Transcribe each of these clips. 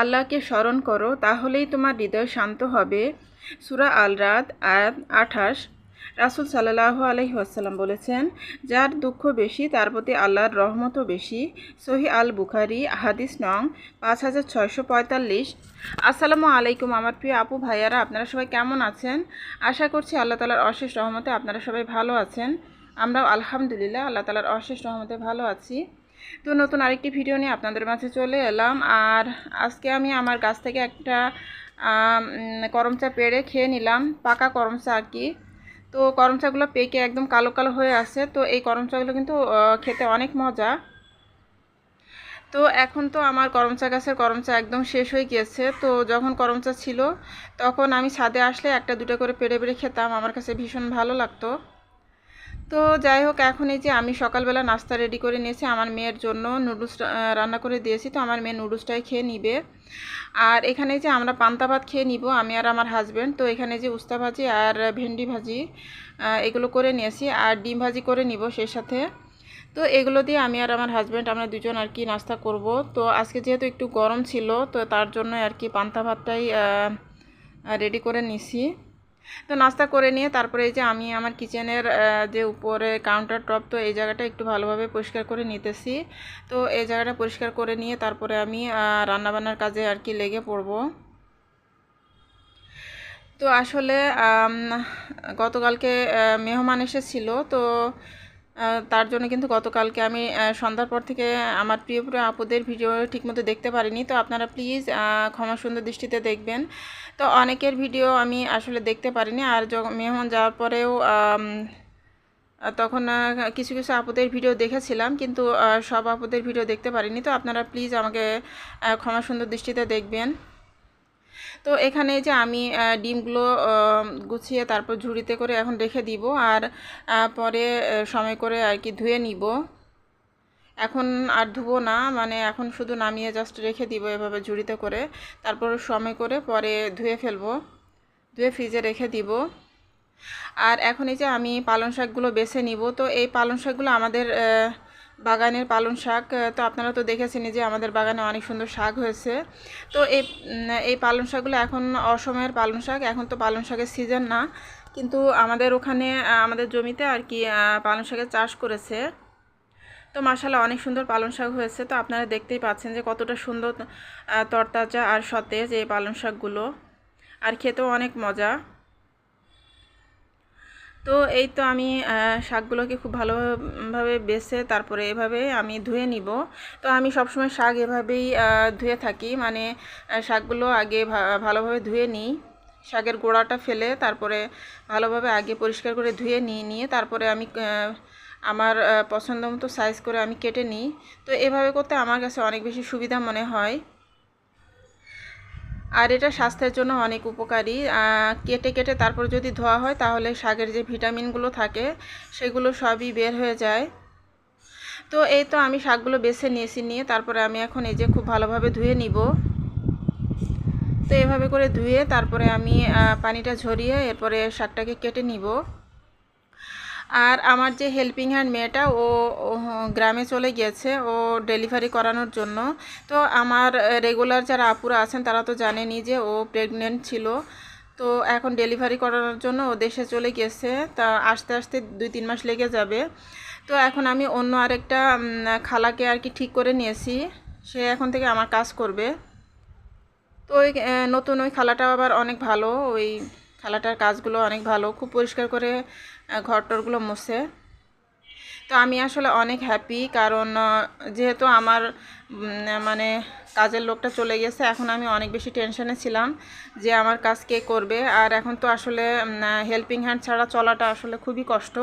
আল্লাহকে স্মরণ করো, তাহলেই তোমার হৃদয় শান্ত হবে। সুরা আল রাত আয়াত আঠাশ। রাসুল সাল্লাহ আলহি আসাল্লাম বলেছেন, যার দুঃখ বেশি, তার প্রতি আল্লাহর রহমতও বেশি। সহি আল বুখারি হাদিস নং পাঁচ হাজার ছয়শো পঁয়তাল্লিশ। আসসালামু আলাইকুম আমার প্রিয় আপু, ভাইয়ারা, আপনারা সবাই কেমন আছেন? আশা করছি আল্লাহ তালার অশেষ রহমতে আপনারা সবাই ভালো আছেন। আমরাও আলহামদুলিল্লাহ, আল্লাহ তালার অশেষ রহমতে ভালো আছি। তো নতুন আরেকটি ভিডিও নিয়ে আপনাদের মাঝে চলে এলাম। আর আজকে আমি আমার গাছ থেকে একটা করম চা পেড়ে খেয়ে নিলাম, পাকা করম চা আর কি। তো করম চাগুলো পেকে একদম কালো কালো হয়ে আছে, তো এই করম চাগুলো কিন্তু খেতে অনেক মজা। তো এখন তো আমার করম চা গাছের করম চা একদম শেষ হয়ে গিয়েছে, তো যখন করম চা ছিল, তখন আমি ছাদে আসলে একটা দুটো করে পেড়ে পেড়ে খেতাম, আমার কাছে ভীষণ ভালো লাগতো। তো যাই হোক, এখন এই যে আমি সকালবেলা নাস্তা রেডি করে নিয়েছি, আমার মেয়ের জন্য নুডলস রান্না করে দিয়েছি, তো আমার মেয়ে নুডলসটাই খেয়ে নিবে। আর এখানে যে আমরা পান্তা ভাত খেয়ে নিব, আমি আর আমার হাজব্যান্ড তো এখানে যে উস্তা ভাজি আর ভেন্ডি ভাজি এগুলো করে নিয়েছি আর ডিম ভাজি করে নিব সেই সাথে। তো এগুলো দিয়ে আমি আর আমার হাজব্যান্ড আমরা দুজন আর কি নাস্তা করব। তো আজকে যেহেতু একটু গরম ছিল, তো তার জন্য আর কি পান্তা ভাতটাই রেডি করে নিছি। তো নাস্তা করে নিয়ে তারপরে এই যে আমি আমার কিচেনের যে উপরে কাউন্টার টপ তো এই জায়গাটা একটু ভালোভাবে পরিষ্কার করে নিতেছি। তো এই জায়গাটা পরিষ্কার করে নিয়ে তারপরে আমি রান্নাবান্নার কাজে আর কি লেগে পড়ব। তো আসলে গতকালকে মেহমান এসেছিল, তো তার জন্য কিন্তু গতকালকে আমি সন্ধ্যার পর থেকে আমার প্রিয় প্রিয় আপুদের ভিডিও ঠিকমতো দেখতে পারিনি। তো আপনারা প্লিজ ক্ষমা সুন্দর দৃষ্টিতে দেখবেন। তো অনেকের ভিডিও আমি আসলে দেখতে পারিনি। আর মেহমান যাওয়ার পরেও তখন কিছু কিছু আপুদের ভিডিও দেখেছিলাম, কিন্তু সব আপুদের ভিডিও দেখতে পারিনি। তো আপনারা প্লিজ আমাকে ক্ষমা সুন্দর দৃষ্টিতে দেখবেন। তো এখানে যে আমি ডিমগুলো গুছিয়ে তারপর ঝুড়িতে করে এখন রেখে দিব আর পরে সময় করে আর কি ধুয়ে নিব। এখন আর ধুবো না মানে এখন শুধু নামিয়ে জাস্ট রেখে দিব এভাবে ঝুড়িতে করে। তারপর সময় করে পরে ধুয়ে ফেলব, ধুয়ে ফ্রিজে রেখে দিব। আর এখন এই যে আমি পালং শাকগুলো বেছে নিব, তো এই পালং শাকগুলো আমাদের বাগানের পালং শাক তো আপনারা তো দেখেছেন যে আমাদের বাগানে অনেক সুন্দর শাক হয়েছে। তো এই এই পালং শাকগুলো এখন অসময়ের পালং শাক, এখন তো পালং শাকের সিজন না। কিন্তু আমাদের ওখানে আমাদের জমিতে আর কি পালং শাকের চাষ করেছে। তো মাসালা অনেক সুন্দর পালং শাক হয়েছে। তো আপনারা দেখতেই পাচ্ছেন যে কতটা সুন্দর তরতাজা আর সতেজ এই পালং শাকগুলো। আর খেতেও অনেক মজা। তো এই তো আমি শাকগুলোকে খুব ভালোভাবে বেছে তারপরে এভাবে আমি ধুয়ে নিব। তো আমি সবসময় শাক এভাবেই ধুয়ে থাকি। মানে শাকগুলো আগে ভালোভাবে ধুয়ে নিই। শাকের গোড়াটা ফেলে তারপরে ভালোভাবে আগে পরিষ্কার করে ধুয়ে নিয়ে নিয়ে তারপরে আমি আমার পছন্দ মতো সাইজ করে আমি কেটে নিই। তো এভাবে করতে আমার কাছে অনেক বেশি সুবিধা মনে হয়। আর এটা স্বাস্থ্যের জন্য অনেক উপকারী। কেটে কেটে তারপর যদি ধোয়া হয় তাহলে শাকের যে ভিটামিনগুলো থাকে সেগুলো সবই বের হয়ে যায়। তো এই তো আমি শাকগুলো বেছে নিয়েছি নিয়ে তারপরে আমি এখন এই যে খুব ভালোভাবে ধুয়ে নিব। তো এভাবে করে ধুয়ে তারপরে আমি পানিটা ঝরিয়ে এরপরে শাকটাকে কেটে নিব। আর আমার যে হেল্পিং হ্যান্ড মেয়েটা, ও গ্রামে চলে গিয়েছে, ও ডেলিভারি করানোর জন্য। তো আমার রেগুলার যারা আপুরা আছেন, তারা তো জানেনই যে ও প্রেগনেন্ট ছিল। তো এখন ডেলিভারি করানোর জন্য ও দেশে চলে গেছে তা আস্তে আস্তে দুই, তিন মাস লেগে যাবে। তো এখন আমি অন্য আরেকটা খালাকে আর কি ঠিক করে নিয়েছি। সে এখন থেকে আমার কাজ করবে। তো ওই নতুন ওই খালাটা আবার অনেক ভালো। ওই খালাটার কাজগুলো অনেক ভালো। খুব পরিষ্কার করে টরগুলো মোছে। তো আমি আসলে অনেক হ্যাপি কারণ যেহেতু আমার মানে কাজের লোকটা চলে গেছে, এখন আমি অনেক বেশি টেনশনে ছিলাম যে আমার কাজ কে করবে। আর এখন তো আসলে হেল্পিং হ্যান্ড ছাড়া চলাটা আসলে খুবই কষ্ট।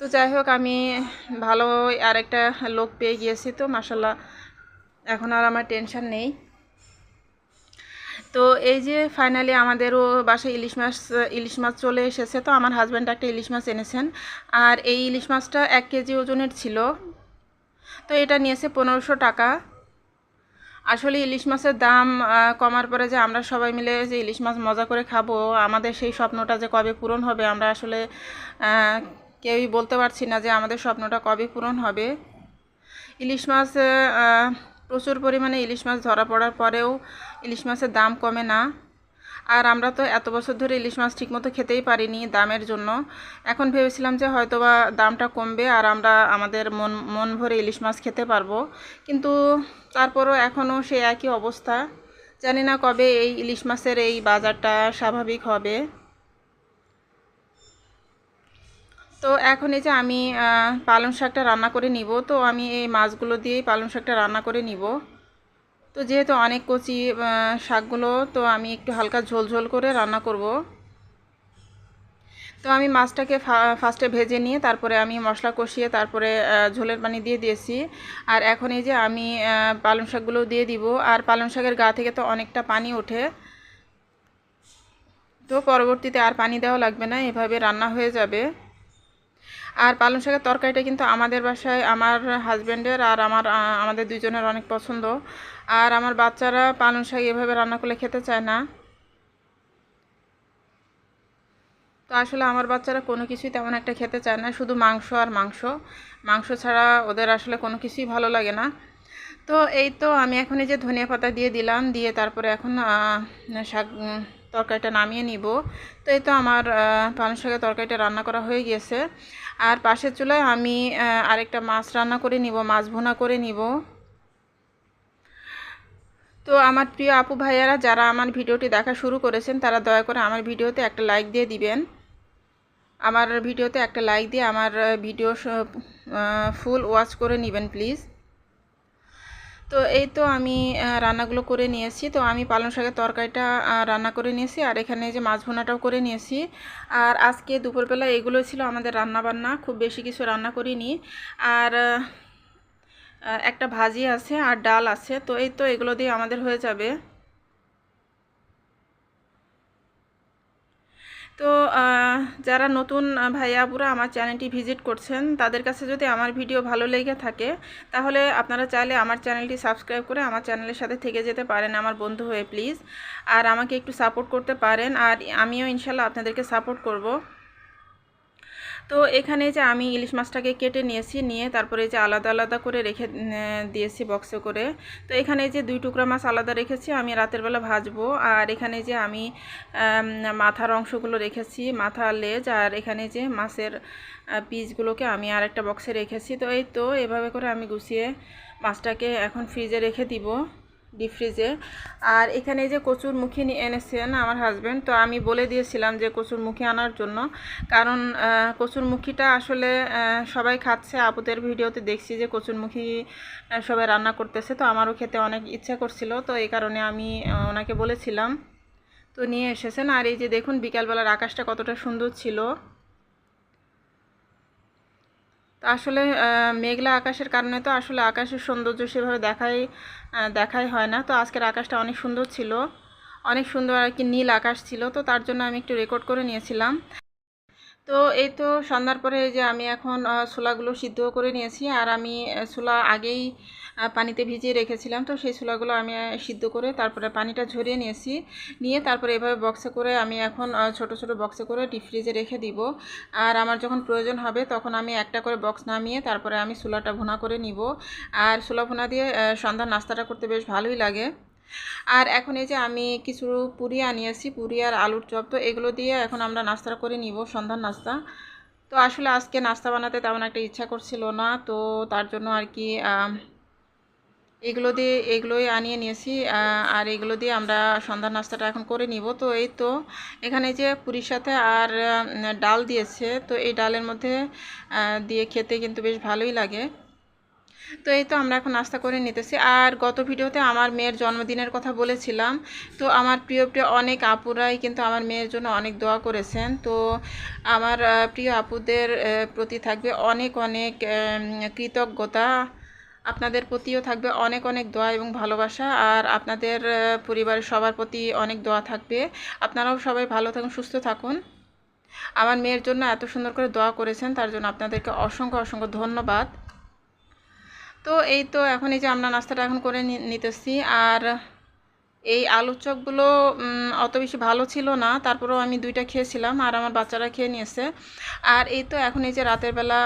তো যাই হোক, আমি ভালো আরেকটা লোক পেয়ে গিয়েছি, তো মাসাল্লাহ এখন আর আমার টেনশন নেই। তো এই যে ফাইনালি আমাদেরও বাসায় ইলিশ মাছ ইলিশ মাছ চলে এসেছে, তো আমার হাজব্যান্ড একটা ইলিশ মাছ এনেছেন। আর এই ইলিশ মাছটা এক কেজি ওজনের ছিল, তো এটা নিয়েছে পনেরোশো টাকা। আসলে ইলিশ মাছের দাম কমার পরে যে আমরা সবাই মিলে যে ইলিশ মাছ মজা করে খাব, আমাদের সেই স্বপ্নটা যে কবে পূরণ হবে, আমরা আসলে কেউই বলতে পারছি না যে আমাদের স্বপ্নটা কবে পূরণ হবে। ইলিশ মাছ প্রচুর পরিমাণে ইলিশ মাছ ধরা পড়ার পরেও ইলিশ মাছের দাম কমে না। আর আমরা তো এত বছর ধরে ইলিশ মাছ ঠিকমতো খেতেই পারিনি দামের জন্য। এখন ভেবেছিলাম যে হয়তোবা দামটা কমবে আর আমরা আমাদের মন মন ভরে ইলিশ মাছ খেতে পারব। কিন্তু তারপরও এখনও সে একই অবস্থা। জানি না কবে এই ইলিশ মাছের এই বাজারটা স্বাভাবিক হবে। তো এখন এই যে আমি পালং শাকটা রান্না করে নিব, তো আমি এই মাছগুলো দিয়েই পালং শাকটা রান্না করে নিব। তো যেহেতু অনেক কচি শাকগুলো, তো আমি একটু হালকা ঝোল ঝোল করে রান্না করব। তো আমি মাছটাকে ফার্স্টে ভেজে নিয়ে তারপরে আমি মশলা কষিয়ে তারপরে ঝোলের পানি দিয়ে দিয়েছি। আর এখন এই যে আমি পালং শাকগুলো দিয়ে দিব। আর পালং শাকের গা থেকে তো অনেকটা পানি ওঠে। তো পরবর্তীতে আর পানি দেওয়া লাগবে না, এভাবে রান্না হয়ে যাবে। আর পালং শাকের তরকারিটা কিন্তু আমাদের বাসায় আমার হাজব্যান্ডের আর আমার আমাদের দুজনের অনেক পছন্দ। আর আমার বাচ্চারা পালং শাক এভাবে রান্না করলে খেতে চায় না। তো আসলে আমার বাচ্চারা কোনো কিছুই তেমন একটা খেতে চায় না, শুধু মাংস আর মাংস। মাংস ছাড়া ওদের আসলে কোনো কিছুই ভালো লাগে না। তো এই তো আমি এখন এই যে ধনিয়া পাতা দিয়ে দিলাম, দিয়ে তারপরে এখন শাক তরকারিটা নামিয়ে নিব। তো এই তো আমার পালং শাকের তরকারিটা রান্না করা হয়ে গিয়েছে আর পাশের চুলায় আমি আরেকটা মাছ রান্না করে নিব, মাছ ভোনা করে নিব। তো আমার প্রিয় আপু ভাইয়ারা, যারা আমার ভিডিওটি দেখা শুরু করেছেন, তারা দয়া করে আমার ভিডিওতে একটা লাইক দিয়ে দিবেন। আমার ভিডিওতে একটা লাইক দিয়ে আমার ভিডিও ফুল ওয়াচ করে নেবেন প্লিজ তো এই তো আমি রান্নাগুলো করে নিয়েছি। তো আমি পালং শাকের তরকারিটা রান্না করে নিয়েছি আর এখানে যে মাছ ভুনাটাও করে নিয়েছি। আর আজকে দুপুরবেলা এগুলো ছিল আমাদের রান্না বান্না খুব বেশি কিছু রান্না করিনি। আর একটা ভাজি আছে আর ডাল আছে। তো এই তো এগুলো দিয়ে আমাদের হয়ে যাবে। তো যারা নতুন ভাইয়াবুরা আমার চ্যানেলটি ভিজিট করছেন, তাদের কাছে যদি আমার ভিডিও ভালো লেগে থাকে, তাহলে আপনারা চাইলে আমার চ্যানেলটি সাবস্ক্রাইব করে আমার চ্যানেলের সাথে থেকে যেতে পারেন আমার বন্ধু হয়ে, প্লিজ। আর আমাকে একটু সাপোর্ট করতে পারেন, আর আমিও ইনশাল্লাহ আপনাদেরকে সাপোর্ট করব। তো এখানে যে আমি ইলিশ মাছটাকে কেটে নিয়েছি, নিয়ে তারপরে যে আলাদা আলাদা করে রেখে দিয়েছি বক্সে করে। তো এখানে যে দুই টুকরা মাছ আলাদা রেখেছি, আমি রাতের বেলা ভাজবো। আর এখানে যে আমি মাথার অংশগুলো রেখেছি, মাথা লেজ, আর এখানে যে মাছের পিসগুলোকে আমি আর একটা বক্সে রেখেছি। তো এই তো এভাবে করে আমি গুছিয়ে মাছটাকে এখন ফ্রিজে রেখে দিব। ডিপ ফ্রিজে আর এখানে যে কচুর মুখী এনেছেন আমার হাজব্যান্ড তো আমি বলে দিয়েছিলাম যে কচুর মুখী আনার জন্য। কারণ কচুর মুখিটা আসলে সবাই খাচ্ছে। আপুদের ভিডিওতে দেখছি যে কচুর মুখী সবাই রান্না করতেছে। তো আমারও খেতে অনেক ইচ্ছা করছিল। তো এই কারণে আমি ওনাকে বলেছিলাম। তো নিয়ে এসেছেন। আর এই যে দেখুন, বিকালবেলার আকাশটা কতটা সুন্দর ছিল। তো আসলে মেঘলা আকাশের কারণে তো আসলে আকাশের সৌন্দর্য সেভাবে দেখাই দেখাই হয় না। তো আজকের আকাশটা অনেক সুন্দর ছিল। অনেক সুন্দর আর কি নীল আকাশ ছিল। তো তার জন্য আমি একটু রেকর্ড করে নিয়েছিলাম। তো এই তো সন্ধ্যার পরে যে আমি এখন ছোলাগুলো সিদ্ধ করে নিয়েছি আর আমি ছোলা আগেই পানিতে ভিজিয়ে রেখেছিলাম। তো সেই ছোলাগুলো আমি সিদ্ধ করে তারপরে পানিটা ঝরিয়ে নিয়েছি। নিয়ে তারপরে এভাবে বক্সে করে আমি এখন ছোট ছোট বক্সে করে ডিপ ফ্রিজে রেখে দিব। আর আমার যখন প্রয়োজন হবে তখন আমি একটা করে বক্স নামিয়ে তারপরে আমি ছোলাটা ভুনা করে নিব। আর ছোলা ভুনা দিয়ে সন্ধ্যার নাস্তাটা করতে বেশ ভালোই লাগে। আর এখন এই যে আমি কিছু পুরি আনিয়েছি পুরি আর আলুর চপ, তো এগুলো দিয়ে এখন আমরা নাস্তা করে নিব, সন্ধ্যার নাস্তা। তো আসলে আজকে নাস্তা বানাতে তেমন একটা ইচ্ছা করছিল না, তো তার জন্য আর কি এগুলো দিয়ে, এগুলোই আনিয়ে নিয়েছি আর এগুলো দিয়ে আমরা সন্ধ্যার নাস্তাটা এখন করে নিব। তো এই তো এখানে যে পুরীর সাথে আর ডাল দিয়েছে, তো এই ডালের মধ্যে দিয়ে খেতে কিন্তু বেশ ভালোই লাগে। তো এই তো আমরা এখন নাস্তা করে নিতেছি। আর গত ভিডিওতে আমার মেয়ের জন্মদিনের কথা বলেছিলাম। তো আমার প্রিয় প্রিয় অনেক আপুরাই কিন্তু আমার মেয়ের জন্য অনেক দোয়া করেছেন। তো আমার প্রিয় আপুদের প্রতি থাকবে অনেক অনেক কৃতজ্ঞতা। আপনাদের প্রতিও থাকবে অনেক অনেক দোয়া এবং ভালোবাসা। আর আপনাদের পরিবারের সবার প্রতি অনেক দোয়া থাকবে। আপনারাও সবাই ভালো থাকুন, সুস্থ থাকুন। আমার মেয়ের জন্য এত সুন্দর করে দোয়া করেছেন, তার জন্য আপনাদেরকে অসংখ্য অসংখ্য ধন্যবাদ। তো এই তো এখন এই যে আমরা নাস্তাটা এখন করে নিতেছি। আর এই আলুর চপগুলো অত বেশি ভালো ছিল না। তারপরেও আমি দুইটা খেয়েছিলাম আর আমার বাচ্চারা খেয়ে নিয়েছে। আর এই তো এখন এই যে রাতের বেলা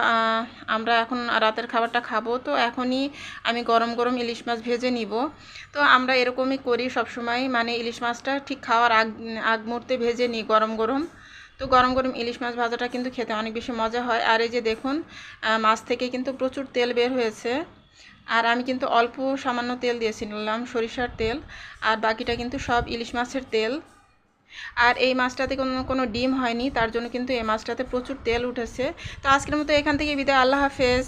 আমরা এখন রাতের খাবারটা খাব। তো এখনই আমি গরম গরম ইলিশ মাছ ভেজে নিব। তো আমরা এরকমই করি সবসময়। মানে ইলিশ মাছটা ঠিক খাওয়ার আগ আগ মুহূর্তে ভেজে নিই গরম গরম। তো গরম গরম ইলিশ মাছ ভাজাটা কিন্তু খেতে অনেক বেশি মজা হয়। আর এই যে দেখুন মাছ থেকে কিন্তু প্রচুর তেল বের হয়েছে। আর আমি কিন্তু অল্প সামান্য তেল দিয়েছিলাম সরিষার তেল, আর বাকিটা কিন্তু সব ইলিশ মাছের তেল। আর এই মাছটাতে কোনো কোনো ডিম হয়নি, তার জন্য কিন্তু এই মাছটাতে প্রচুর তেল উঠেছে। তো আজকের মতো এখান থেকে বিদায়, আল্লাহ হাফেজ।